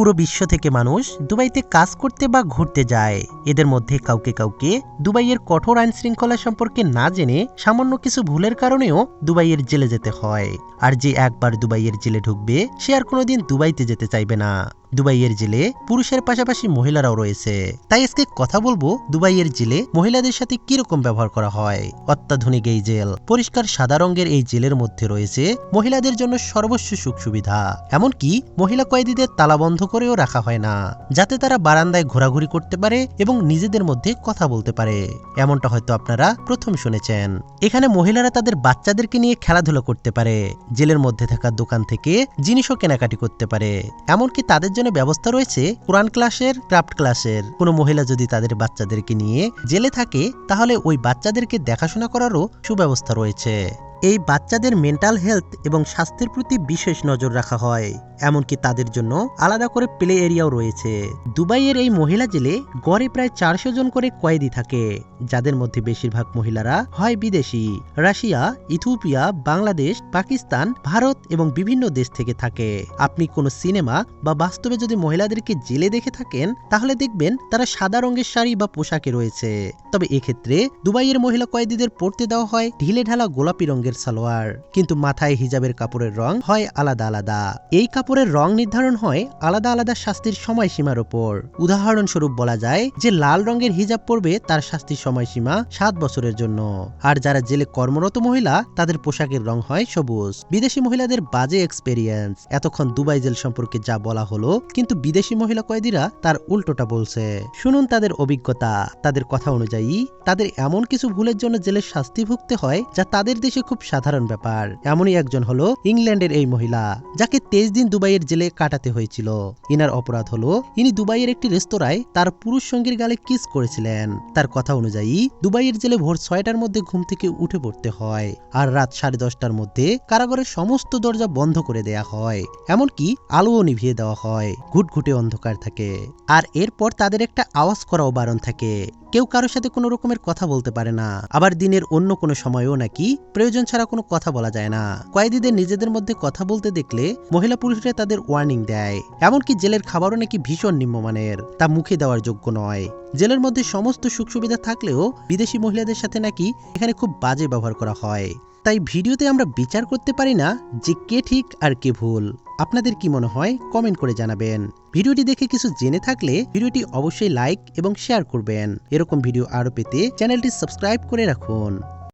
পুরো বিশ্ব থেকে মানুষ দুবাইতে কাজ করতে বা ঘুরতে যায়। এদের মধ্যে কাউকে কাউকে দুবাইয়ের কঠোর আইন শৃঙ্খলা সম্পর্কে না জেনে সামান্য কিছু ভুলের কারণেও দুবাইয়ের জেলে যেতে হয়। আর যে একবার দুবাইয়ের জেলে ঢুকবে, সে আর কোনোদিন দুবাইতে যেতে চাইবে না। দুবাইয়ের জেলে পুরুষের পাশাপাশি মহিলারাও রয়েছে। তাই আজকে কথা বলব দুবাইয়ের জেলে মহিলাদের সাথে কীরকম ব্যবহার করা হয়। অত্যাধুনিক এই জেল, পরিষ্কার সাদা রঙের এই জেলের মধ্যে রয়েছে মহিলাদের জন্য সর্বস্ব সুখ সুবিধা। এমনকি মহিলা কয়েদিদের তালা বন্ধ করেও রাখা হয় না, যাতে তারা বারান্দায় ঘোরাঘুরি করতে পারে এবং নিজেদের মধ্যে কথা বলতে পারে। এমনটা হয়তো আপনারা প্রথম শুনেছেন। এখানে মহিলারা তাদের বাচ্চাদেরকে নিয়ে খেলাধুলা করতে পারে, জেলের মধ্যে থাকা দোকান থেকে জিনিসও কেনাকাটি করতে পারে। এমনকি তাদের জন্য ব্যবস্থা রয়েছে কোরআন ক্লাসের, ক্রাফট ক্লাসের। কোনো মহিলা যদি তাদের বাচ্চাদেরকে নিয়ে জেলে থাকে, তাহলে ওই বাচ্চাদেরকে দেখাশোনা করারও সুব্যবস্থা রয়েছে। এই বাচ্চাদের মেন্টাল হেলথ এবং স্বাস্থ্যের প্রতি বিশেষ নজর রাখা হয়, এমনকি তাদের জন্য আলাদা করে প্লে এরিয়াও রয়েছে। দুবাইয়ের এই মহিলা জেলে গড়ে প্রায় চারশো জন করে কয়েদি থাকে, যাদের মধ্যে বেশিরভাগ মহিলারা হয় বিদেশি। রাশিয়া, ইথিওপিয়া, বাংলাদেশ, পাকিস্তান, ভারত এবং বিভিন্ন দেশ থেকে থাকে। আপনি কোনো সিনেমা বা বাস্তবে যদি মহিলাদেরকে জেলে দেখে থাকেন, তাহলে দেখবেন তারা সাদা রঙের শাড়ি বা পোশাকে রয়েছে। তবে এক্ষেত্রে দুবাইয়ের মহিলা কয়েদিদের পড়তে দেওয়া হয় ঢিলে ঢালা গোলাপি রঙের সালোয়ার, কিন্তু মাথায় হিজাবের কাপড়ের রং হয় আলাদা আলাদা। এই কাপড়ের রং নির্ধারণ হয় আলাদা আলাদা শাস্তির সময়সীমার ওপর। উদাহরণস্বরূপ বলা যায় যে লাল রঙের হিজাব পরবে তার শাস্তির সময়সীমা সাত বছরের জন্য। আর যারা জেলে কর্মরত মহিলা, তাদের পোশাকের রং হয় সবুজ। বিদেশি মহিলাদের বাজে এক্সপেরিয়েন্স এতক্ষণ দুবাই জেল সম্পর্কে যা বলা হলো, কিন্তু বিদেশি মহিলা কয়েদিরা তার উল্টোটা বলছে। শুনুন তাদের অভিজ্ঞতা, তাদের কথা অনুযায়ী, তাদের এমন কিছু ভুলের জন্য জেলের শাস্তি ভুগতে হয় যা তাদের দেশে খুব সাধারণ ব্যাপার। এমনই একজন হলো ইংল্যান্ডের এই মহিলা, যাকে তেইশ দিন দুবাইয়ের জেলে কাটাতে হয়েছিল। ইনার অপরাধ হলো, ইনি দুবাইয়ের একটি রেস্তোরাঁয় তার পুরুষ সঙ্গীর গালে কিস করেছিলেন। তার কথা অনুযায়ী, দুবাইয়ের জেলে ভোর ছয়টার মধ্যে ঘুম থেকে উঠে পড়তে হয় আর রাত সাড়ে দশটার মধ্যে কারাগারের সমস্ত দরজা বন্ধ করে দেয়া হয়। এমনকি আলোও নিভিয়ে দেওয়া হয়। ঘুটঘুটে অন্ধকার থাকে। আর এরপর তাদের একটা আওয়াজ করাও বারণ থাকে। কেউ কারোর সাথে কোনো রকমের কথা বলতে পারে না। আবার দিনের অন্য কোনো সময়ও নাকি প্রয়োজন ছাড়া কোনো কথা বলা যায় না। কয়েদিদের নিজেদের মধ্যে কথা বলতে দেখলে মহিলা পুরুষরা তাদের ওয়ার্নিং দেয়। এমনকি জেলের খাবারও নাকি ভীষণ নিম্নমানের, তা মুখে দেওয়ার যোগ্য নয়। জেলের মধ্যে সমস্ত সুখ সুবিধা থাকলেও বিদেশি মহিলাদের সাথে নাকি এখানে খুব বাজে ব্যবহার করা হয়। তাই ভিডিওতে আমরা বিচার করতে পারি না যে কে ঠিক আর কে ভুল। আপনাদের কি মনে হয়? কমেন্ট করে জানাবেন। ভিডিওটি দেখে কিছু জেনে থাকলে ভিডিওটি অবশ্যই লাইক এবং শেয়ার করবেন। এরকম ভিডিও আরও পেতে চ্যানেলটি সাবস্ক্রাইব করে রাখুন।